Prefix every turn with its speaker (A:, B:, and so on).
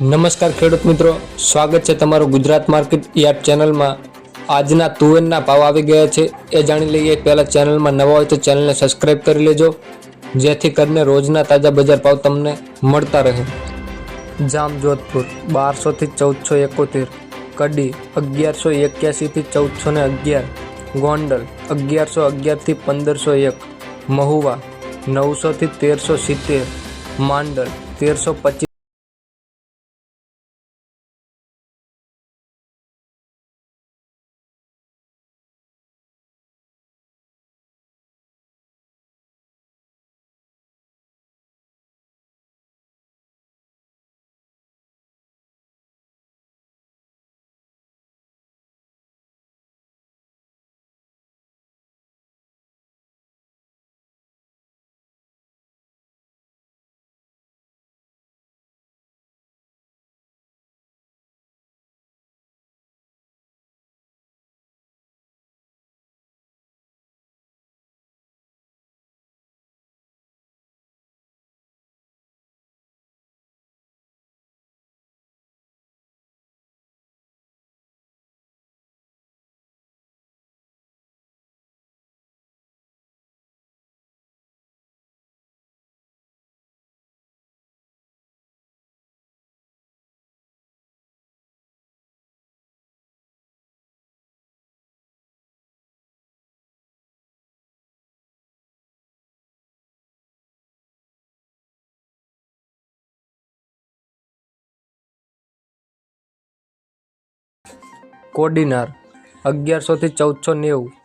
A: નમસ્કાર ખેડૂત મિત્રો. સ્વાગત છે તમારું ગુજરાત માર્કેટ યાર્ડ ચેનલમાં. આજના તુવેરના ભાવ આવી ગયા છે. એ જાણી લઈએ, પહેલાં ચેનલમાં નવા હોય તો ચેનલને સબસ્ક્રાઇબ કરી લેજો. જેથી કરીને રોજના તાજા બજાર ભાવ તમને મળતા રહે. જામ જોધપુર બારસોથી ચૌદસો એકોતેર. કડી, અગિયારસો એક્યાસીથી ચૌદસો ને અગિયાર. ગોંડલ, અગિયારસો અગિયારથી પંદરસો એક. મહુવા નવસોથી તેરસો સિત્તેર. માંડલ, તેરસો પચીસ કોડીનાર અગિયારસોથી ચૌદસો નેવું.